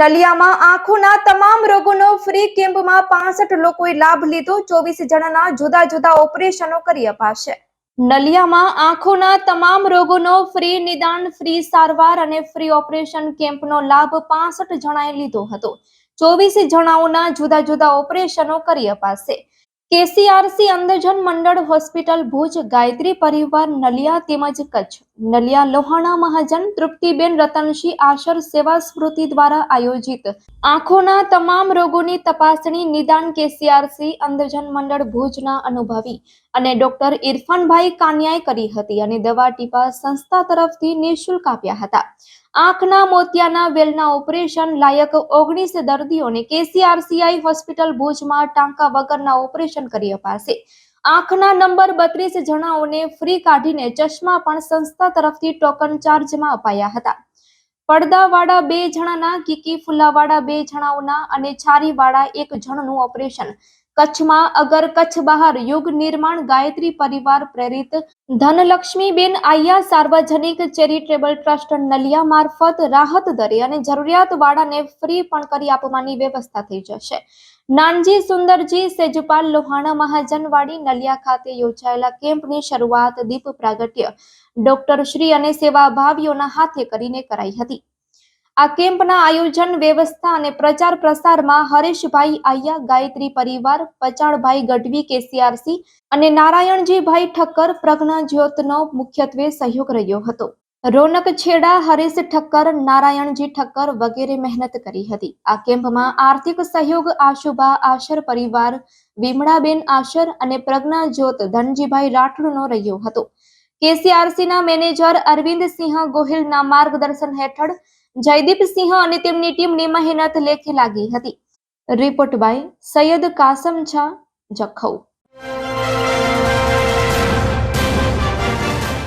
નલિયામાં આંખોના તમામ રોગોનો ફ્રી કેમ્પમાં પાસઠ લોકોએ લાભ લીધો, ચોવીસ જણાના જુદા જુદા ઓપરેશનો કરી અપાશે. નલિયામાં આંખોના તમામ રોગોનો ફ્રી નિદાન ફ્રી સારવાર અને ફ્રી ઓપરેશન કેમ્પનો લાભ પાસઠ જણાએ લીધો હતો. ચોવીસ જણાઓના જુદા જુદા ઓપરેશનો કરી અપાશે. કેસીઆરસી અંધજન મંડળ હોસ્પિટલ ભુજ ગાયત્રી પરિવાર નલિયા તેમજ કચ્છ. નલિયા લોહાણા મહાજન તૃપ્તિબેન રતનસિંહ આશર સેવા સ્મૃતિ દ્વારા આયોજિત આંખોના તમામ રોગોની તપાસણી નિદાન કેસીઆરસી અંધજન મંડળ ભુજના અનુભવી અને ડોક્ટર ઇરફાનભાઈ કાનિયાએ કરી હતી અને દવા ટીપા સંસ્થા તરફથી નિઃશુલ્ક આપ્યા હતા. આંખના મોતિયાના વેલના ઓપરેશન લાયક ઓગણીસ દર્દીઓને કેસીઆરસીઆઈ હોસ્પિટલ ભુજમાં ટાંકા વગરના ઓપરેશન કરી અપાશે. આંખના નંબર બત્રીસ જણાઓને ફ્રી કાઢીને ચશ્મા પણ સંસ્થા તરફથી ટોકન ચાર્જમાં અપાયા હતા. પડદાવાળા બે જણાના, કીકી ફુલાવાળા બે જણાઓના અને છારીવાળા એક જણનું ઓપરેશન કચ્છમાં અગર કચ્છ બહાર યુગ નિર્માણ ગાયત્રી પરિવાર પ્રેરિત, ધનલક્ષ્મીબેન આયા સાર્વજનિક ચેરિટેબલ ટ્રસ્ટ નલિયા મારફત રાહત દરે અને જરૂરિયાતવાળાને ફ્રી પણ કરી આપવાની વ્યવસ્થા થઈ જશે. નાનજી સુંદરજી, સેજપાલ લોહાણા, મહાજનવાડી, નલિયા ખાતે યોજાયેલા કેમ્પની શરૂઆત દીપ પ્રાગટ્ય ડોક્ટર શ્રી અને સેવાભાવીઓના હાથે કરીને કરાઈ હતી. આ કેમ્પના આયોજન, વ્યવસ્થા અને પ્રચાર પ્રસારમાં હરેશભાઈ આયા, ગાયત્રી પરિવાર પચાણભાઈ ગઢવી, કેસીઆરસી અને નારાયણજીભાઈ ઠક્કર પ્રજ્ઞા જ્યોતનો મુખ્યત્વે સહયોગ રહ્યો હતો. રોનક છેડા, હરેશ ઠક્કર, નારાયણજી ઠક્કર વગેરે મહેનત કરી હતી. આ કેમ્પમાં આર્થિક સહયોગ, આશુભા આશર પરિવાર, વિમળાબેન આશર અને પ્રજ્ઞા જ્યોત ધનજીભાઈ રાઠોડનો રહ્યો હતો. કેસીઆરસીના મેનેજર અરવિંદસિંહ ગોહિલના માર્ગદર્શન હેઠળ જયદીપસિંહ અને તેમની ટીમની મહેનત લેખે લાગી હતી. રિપોર્ટ બાય સૈયદ કાસમ છા જખૌ.